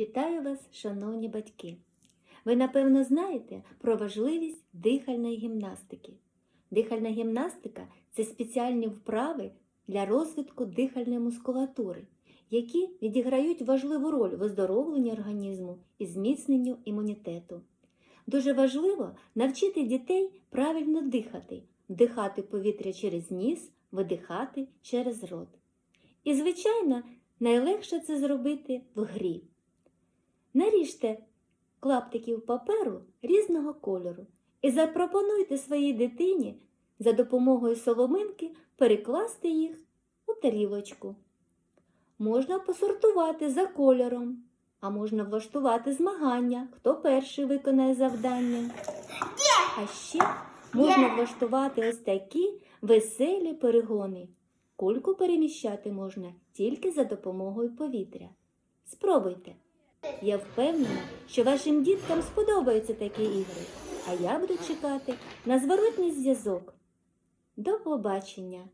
Вітаю вас, шановні батьки! Ви, напевно, знаєте про важливість дихальної гімнастики. Дихальна гімнастика це спеціальні вправи для розвитку дихальної мускулатури, які відіграють важливу роль в оздоровленні організму і зміцненню імунітету. Дуже важливо навчити дітей правильно дихати, вдихати повітря через ніс, видихати через рот. І, звичайно, найлегше це зробити в грі. Наріжте клаптиків паперу різного кольору і запропонуйте своїй дитині за допомогою соломинки перекласти їх у тарілочку. Можна посортувати за кольором, а можна влаштувати змагання, хто перший виконає завдання. А ще можна влаштувати ось такі веселі перегони. Кульку переміщати можна тільки за допомогою повітря. Спробуйте. Я впевнена, що вашим діткам сподобаються такі ігри, а я буду чекати на зворотній зв'язок. До побачення!